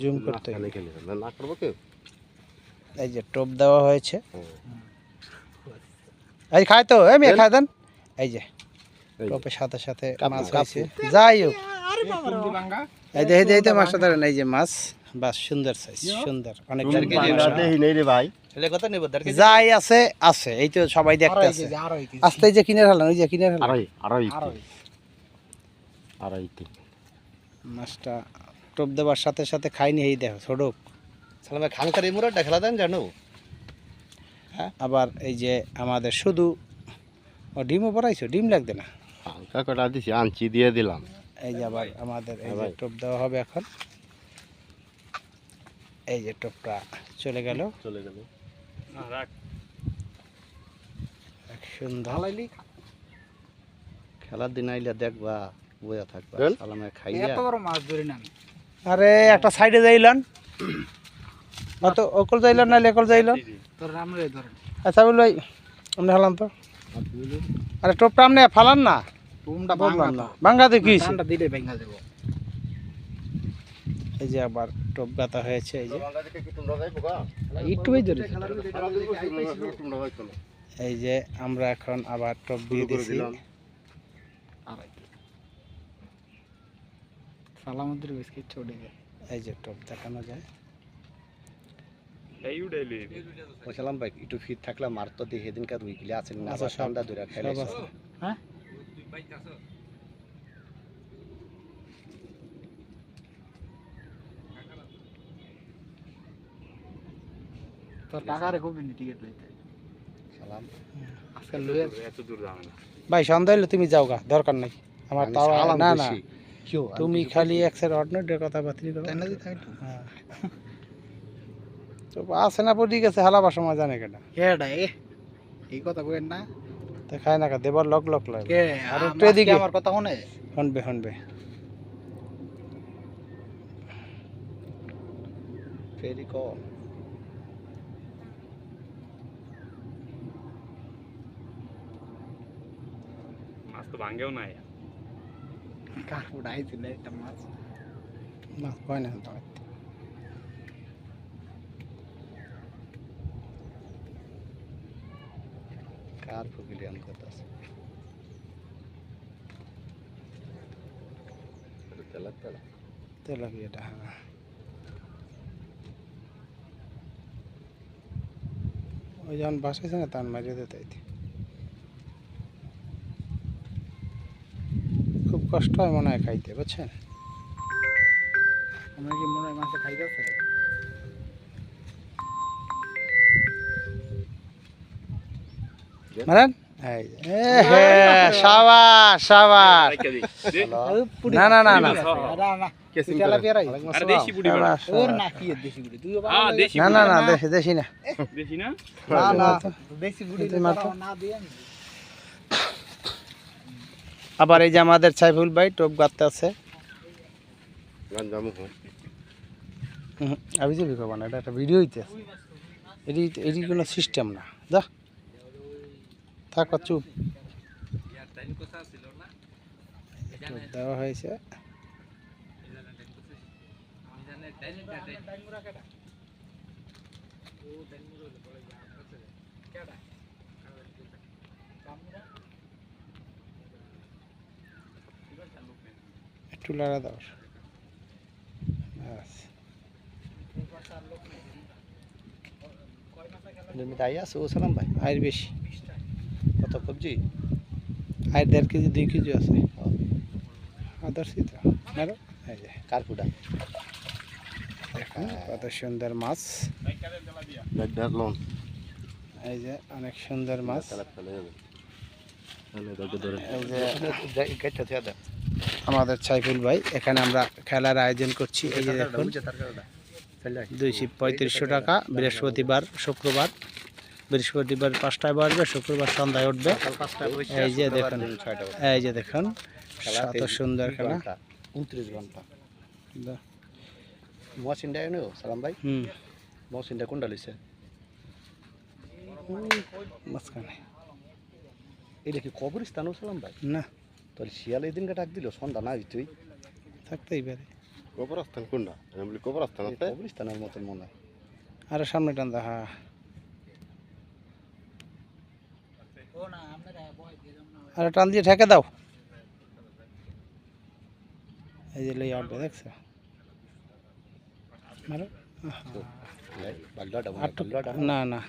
Zoom করতে না করব কেউ? এই যে টোপ দেওয়া হয়েছে। হ্যাঁ। এই খায় তো এই মেয়ে খায় দেন। এই যে। টোপের সাথে সাথে মাছ। হয়েছে। যাই হোক। এই যে এই যে তো মাছটা ধরেন এই যে মাছ বাস সুন্দর সাইজ সুন্দর। অনেক যাই আছে আছে এই তো সবাই দেখতে আছে আস্তে এই যে কিনে ফেলেন ওই যে কিনে ফেলেন। মাছটা টোপ দেওয়ার সাথে সাথে খাইনি এই দেখো ছোট। সালামে খানকার এই মুরাটা খেলা দেন জানো? আবার এই যে আমাদের শুধু ও ডিমও পড়াইছো ডিম লাগবে না। হালকা কটা দিছি আনছি দিয়ে দিলাম। এই যে আবার আমাদের এই হ্যাঁ যে টোপ দেওয়া হবে এখন। এই যে টোপটা চলে গেল। চলে গেল। সুন্দর। খেলার দিন আইলে দেখবা বোঝা থাকবে সালামে খাইয়া। আরে একটা সাইডে যাইলেন অত অকল যাইলেন না লেকল যাইলেন আচ্ছা বল ভাই আপনি হালান তো। আরে টোপটা আপনি ফালান না? বললাম না। বাঙ্গা দেখিস। এই যে আবার টোপ গাতা হয়েছে এই যে। এই ধরে। এই যে আমরা এখন আবার টোপ দিয়ে দিছি এই যে টোপ দেখানো যায়। বলছিলাম ভাই একটু ফিট থাকলে মার তো দিয়ে সেদিনকার রুই গিলে আছেন না আচ্ছা, আবার ঠান্ডা দূরে সব আছে। সালাম। ভাই সন্ধ্যা হইলে তুমি যাও গা দরকার নাই। আমার তাও না না। কেউ তুমি খালি এক সাইড অর্ডিনারি কথা বাতিল করো হ্যাঁ। তো আছে না পড়ি গেছে হালাবার সময় জানে কেনা এই কথা কইেন না। তো খায় না কা দেবার লক লক লাগে কে আর একটু এদিকে। আমার কথা শুনে? হনবে হনবে ফেরি কম মাছ তো ভাঙ্গেও নাই। কার উড়াইছিল একটা মাছ। না হয় না তো কার ফুকিলি আন কথা আছে? তেলা তেলা তেলাপিয়াটা হ্যাঁ। ওই যখন বাসাইছে না তার মারিয়ে দিতে হইতে। খুব কষ্ট হয় মনে হয় খাইতে বুঝছেন? আমরা কি মনে হয় মারেন? না না না না। না। না কেসিং তেলা আবার এই যে আমাদের সাইফুল ভাই টোপ গাঁততে আছে। আমি যে বিকব না এটা একটা ভিডিও হইতে আছে। এটি এটি কোনো সিস্টেম না। যা। থাক চুপ। দেওয়া হয়েছে। একটু লাগা দাও জমিতে আই আছে ও সালাম ভাই আর বেশি কত কবজি আর দেড় কেজি দুই কেজি আছে আদর্শই তো এই যে কার কুডা দেখুন কত সুন্দর মাছ এই যে অনেক সুন্দর মাছ এই যে আমাদের সাইফুল ভাই এখানে আমরা খেলার আয়োজন করছি এই যে দেখুন। দুইশো পঁয়ত্রিশশো টাকা বৃহস্পতিবার শুক্রবার। বৃহস্পতিবার পাঁচটায় বাজবে শুক্রবার সন্ধ্যায় উঠবে। এই যে দেখুন এই যে দেখুন কত সুন্দর খেলা। উনত্রিশ ঘণ্টা। দা- মহসিনটা এনে সালাম ভাই। হুম। মহসিনটা কোনটা লইছে? মাঝখানে। এটা কি সালাম ভাই? না। তাহলে শিয়াল এই দিনকে ডাক দিল সন্ধ্যা না তুই? থাকতেই পারে। কবরস্থান কোনটা? আমি বলি কবরস্থান আছে? কবরস্থানের মতন মনে হয়। আরে সামনে টান দা হ্যাঁ। আরে টান দিয়ে ঠেকে দাও। এই যে লই আটবে দেখছ? মারো। আর একটু না? না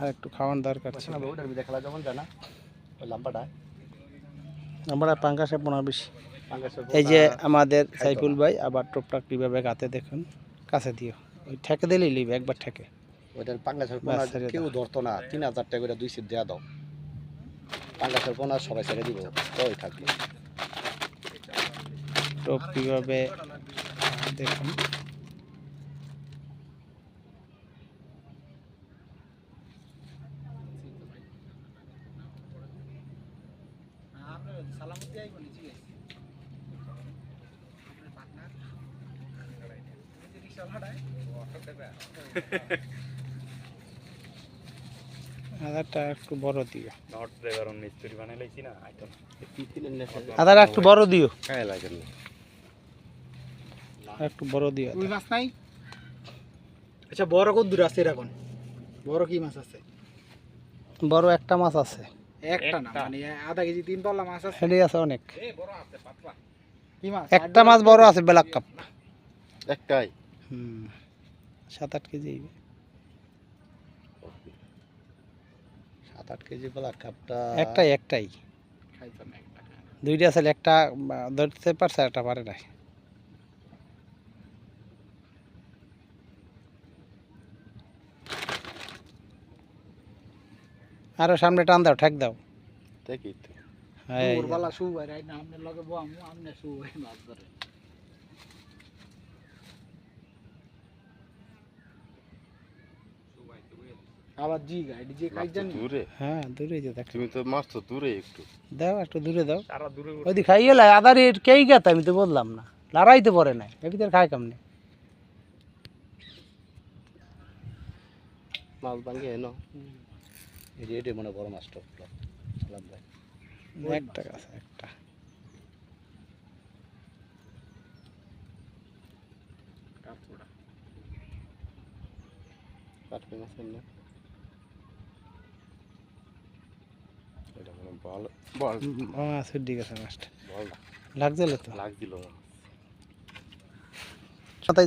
আর একটু খাওয়ান দরকার ছিল। ওটার মধ্যে খেলা যেমন জানা। ওই লাম্বাটা। আমরা পাঙ্কাশে পোনা বেশি এই যে আমাদের সাইফুল ভাই আবার টোপটাক কীভাবে গাতে দেখুন কাছে দিও। ওই ঠেকে দিলেই লিবে একবার ঠেকে। ওইটার পাঙ্গাসের পোনা কেউ ধরতো না তিন হাজার টাকা করে দুই সিট দেওয়া দাও। পাঙ্গাসের পোনা সবাই ছেড়ে দিব ওই থাকবে। টোপ কীভাবে দেখুন সালামতি আইব নি ঠিক আছে আপনার পার্টনার রিক্সা ভাড়ায় আদারটা একটু বড় দিও। নট ড্রাইভার মিস্ত্রি বানাই লাইছি না আইতো আদার একটু বড় দিও। লাগে একটু বড় দিও মাছ নাই? আচ্ছা বড় কত দূর আছে এরকম বড় কি মাছ আছে? বড় একটা মাছ আছে। একটা না মানে আধা কেজি তিন পাল্লা মাছ আছে। সেটাই আছে অনেক। কি মাছ? একটা মাছ বড় আছে ব্ল্যাক কাপ একটাই। সাত আট কেজি সাত আট কেজি বলা কাপটা একটাই একটাই। না দুইটা আছে একটা ধরতে পারছে একটা পারে নাই। আরও সামনে টান দাও ঠেক দাও। দেখি তো। এই যে। ভোরবেলা শু ভাই রাইট না আমনে লগে বো আমু আমনে শু ভাই মাছ ধরে। আবার জি গাইড যে কাজ জানি? দূরে। হ্যাঁ দূরে যে দেখ। তুমি তো মাছ তো দূরে একটু। দাও একটু দূরে দাও। দূরে ওই আদার এর কেই গেত আমি তো বললাম না। লড়াইতে পারে ভিতরে খায় কেমনে? মাছ ভাঙে এনো। এই মনে বড় মাছটা উঠল সালাম ভাই। একটা মনে হয় বল বল। মাছ উড্ডি গেছে মাছটা। বল। লাগছিল তো? লাগ দিল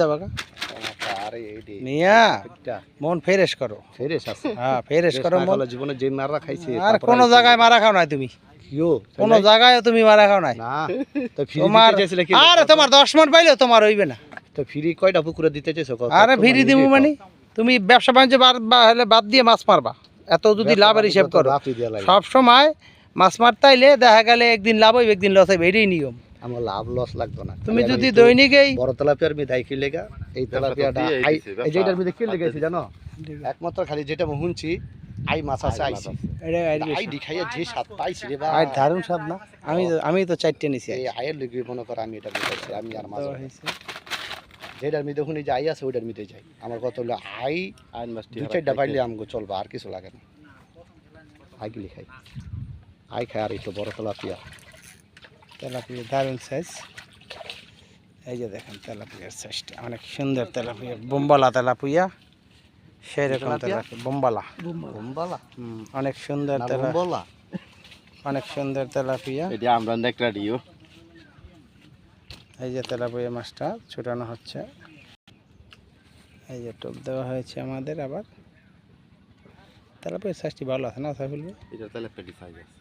যাবা গা? আরে এই যে মিয়া মন ফ্রেশ করো। ফেরেস আছে। হ্যাঁ ফ্রেশ করো মন। জীবনে যে মাররা খাইছে আর তারপরে কোনো আইছে। জায়গায় মারা খাও নাই তুমি? কোনো জায়গায় তুমি মারা খাও নাই? তোমার দিতে আরে তোমার দশ মন পাইলেও তোমার হইবে না। তো ফ্রি কয়টা পুকুরে দিতে চাইছো? আরে ফিরি। মানে? তুমি ব্যবসা বাণিজ্য বাদ দিয়ে মাছ মারবা। এত যদি লাভের হিসেব করো লাগে। সব সময় মাছ মারতে আইলে দেখা গেলে একদিন লাভ হইবে একদিন লস হইবে এটাই নিয়ম। আমার লাভ লস লাগতো না। তুমি যদি দৈনিক দৈনিকেই বড় তেলাপিয়ার মধ্যে আই কিলে গা এই তেলাপিয়াটা আই এই যেটার মধ্যে কিলে গেছি হাতে। জানো? একমাত্র খালি যেটা শুনছি আই মাছ আছে আইছি আই দেখাইয়া যে স্বাদ পাইছি রে বা আর দারুণ স্বাদ না? আমি তো আমি তো চারটে নিছি। এই আয়ের লিগে মনে কর আমি এটা আমি আর মাছ। যেটার মধ্যে শুনি যে আই আছে ওইটার মধ্যে যাই। আমার কথা হলো আই দুই চারটা পাইলে আমগো চলবা আর কিছু লাগে না। আই গিলি খাই। আই খাই আর একটু বড় তেলাপিয়া। তেলাপিয়া দারুণ সাইজ এই যে দেখেন তেলাপিয়ার সাইজটা অনেক সুন্দর তেলাপিয়া বোম্বালা তেলাপিয়া। সেই রকম তেলাপিয়া? তেলাপিয়া বোম্বালা। বোম্বালা? হুম, অনেক সুন্দর না তেলা অনেক সুন্দর তেলাপিয়া। এটা আমরা নেকড়া দিও। এই যে তেলাপিয়া মাছটা ছুটানো হচ্ছে। এই যে টোপ দেওয়া হয়েছে আমাদের আবার। তেলাপিয়ার সাইজটি ভালো আছে না সাইফুল এটা তাহলে পেটি সাইজ আছে?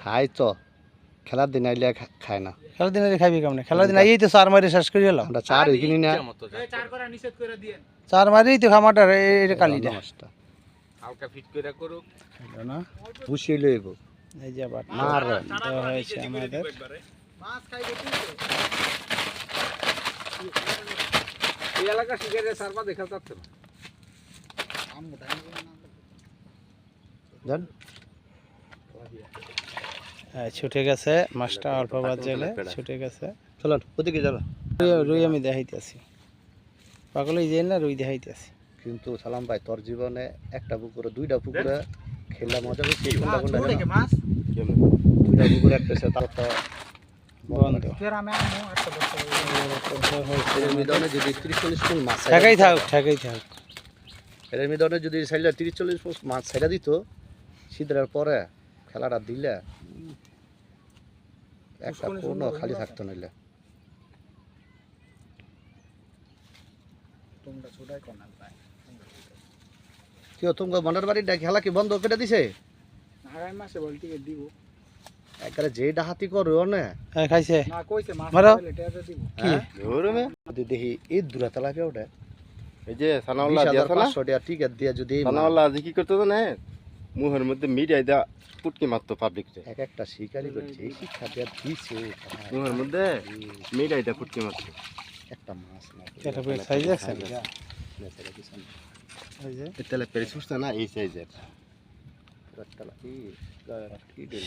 খাই। তো খেলার দিন আইলে খায় না। খেলার দিনে খাইবি কেমনে? খেলার দিন এই তো চার মারি শেষ করে এলাম। আমরা চার কিনি না চার মারি তো খামাটার এই কালিটা। মাছটা। হালকা ফিট করে করুক। না বুঝিয়ে লইব এই যে আবার মার হয়েছে আমাদের। মাছ খাইবে এই এলাকা শিকারে সারবা দেখা যাচ্ছে না। জান? হ্যাঁ, ছুটে গেছে মাছটা অল্প বাদ জেলে ছুটে গেছে। চলুন ওদিকে যাব। রুই- আমি দেখাইতেছি। পাগল এই যে না রুই দেখাইতেছি। কিন্তু সালাম ভাই তোর জীবনে একটা পুকুরে দুইটা পুকুরে খেললে মজা বেশি কোনটা দুইটা পুকুর একটা আছে তার তো বন্ধ। ফের আমি আনব একটা বস্তা এর মিদনে যদি তিরিশ চল্লিশ ফুট মাছ ঠেকাই থাক ঠেকাই থাক। এর মিদনে যদি সাইডে তিরিশ চল্লিশ ফুট মাছ ছেড়ে দিত শীতের পরে খেলাটা দিলে একটা পূর্ণ খালি থাকতো নইলে। তোমরা ছোটাই কর না ভাই। কেউ তোমাকে মনের বাড়ির খেলা কি বন্ধ করে দিছে? আগামী মাসে বলটিকে দিব। একবারে যে ডাহাতি করো না হ্যাঁ, খাইছে। না কইছে মাছ। দিব। হ্যাঁ? ধরো দেখি এই দূরে তেলা পেয়ে এই যে বিশ সানাওয়াল্লা না পাঁচশো টাকা টিকিট দিয়ে যদি এই কি করতে জানে? মুহের মধ্যে মিডিয়াই দা পুটকি মারতো পাবলিক এক একটা শিকারি করছে এই শিক্ষা দিছে। মুহের মধ্যে দা পুটকি একটা মাছ না এটা আছে? না? এই সাইজের।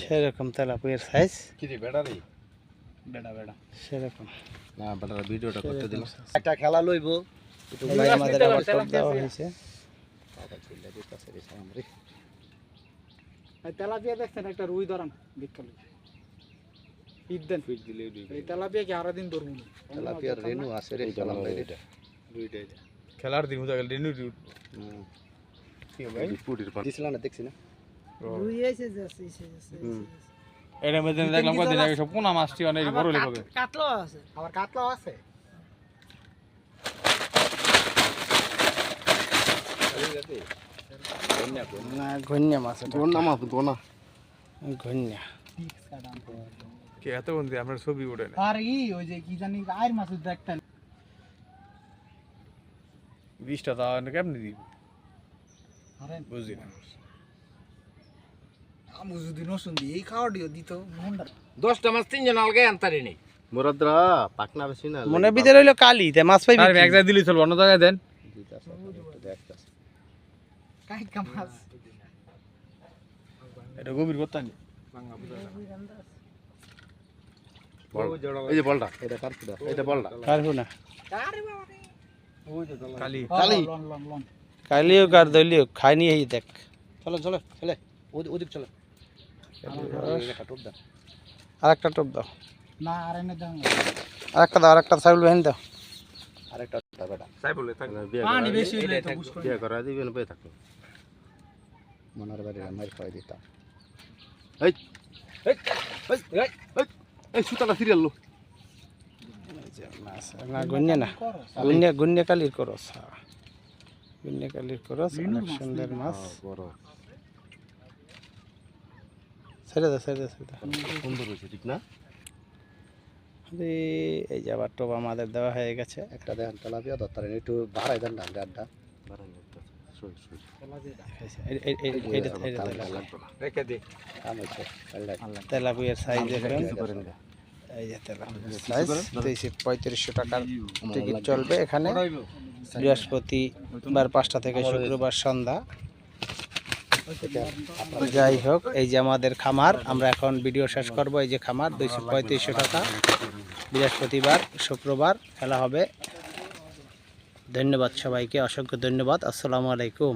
সেরকম তেলাপুয়ের সাইজ কি রে ব্যাটারি বেড়া বেড়া। সেরকম। না ভিডিওটা করতে দিল। একটা খেলা লইব। আমাদের আবার দেওয়া হয়েছে। তেলাপিয়া দেখছেন একটা রুই ধরান। বিকালে ঈদ দেন। ফিট দিলে এই তেলাপিয়া কি আরও দিন ধরবো না? তেলাপিয়ার রেনু আছে রে এইটা খেলাম ভালো এটা খেলার দিন হতে গেলে রেনু পুটির পান দিছিলাম না দেখছি না। রুই এসে যাচ্ছে এসে যাচ্ছে এটা মধ্যে দেখলাম কদিন আগে সব কোনা মাছটি অনেক বড় হলে হবে কাতলাও আছে। আবার কাতলাও আছে? ঘন্যা মাছ মাছ গোনা ঘন্যা কে এত বন্ধু আমরা ছবি উঠে না। আর ই ওই যে কি জানি আয়ের মাছ দেখতেন। বিশটা তা কেমনি দিব? আরে না। আমু যদি নসুন দি এই খাওয়া দিত দশটা মাছ তিনজন আলগাই আনতারি নেই। মোরাদ্রা পাকনা বেশি না মনে ভিতরে হইল কালি তাই মাছ পাইবি আর? এক জায়গায় দিলি চলবো অন্য জায়গায় দেন। দিতাছে, একটু দেখতাছে। কাইকা মাছ। এটা গভীর। এই যে বলটা এটা কার ফুটা? বলটা। পারব না বাবা রে? কালি। কালি। কালিও কার দলিও খাইনি এই দেখ। চলো চলো চলে। ওদিক চলো। একটা টোপ দাও। আর একটা টপ দাও। না আর এনে দাও। আর একটা দাও আর একটা সাইল ভেন দাও। আর একটা টোপ দাও বেটা। তাই বলে থাক বিয়ে পানি বেশি হইলে তো বিয়ে করা দিবে না থাকো। মনের বাড়ির মায়ের খাওয়াই দিতাম। এই সুতাটা সিরিয়াল লো। এই মাছ না গন্যা না গুন্যা গুন্যা কালির করস হ্যাঁ। গুন্যা কালির করস অনেক সুন্দর মাছ ছেড়ে দাও ছেড়ে দাও ছেড়ে দাও সুন্দর হয়েছে ঠিক না এই যে আবার টোপ আমাদের দেওয়া হয়ে গেছে একটা দেখেন তেলাপিয়া দত্তারেন একটু বাড়াই দেন হয়েছে, কাল্লা। তেলাপিয়ার সাইজ দেখবেন। এই যে তেলাপিয়ার সাইজ দুইশো পঁয়ত্রিশশো টাকার টিকিট চলবে এখানে। বৃহস্পতিবার পাঁচটা থেকে শুক্রবার সন্ধ্যা। যাই হোক এই যে আমাদের খামার আমরা এখন ভিডিও শেষ করব। এই যে খামার দুইশো পঁয়ত্রিশশো টাকা। বৃহস্পতিবার শুক্রবার খেলা হবে। ধন্যবাদ সবাইকে অসংখ্য ধন্যবাদ। আসসালামু আলাইকুম।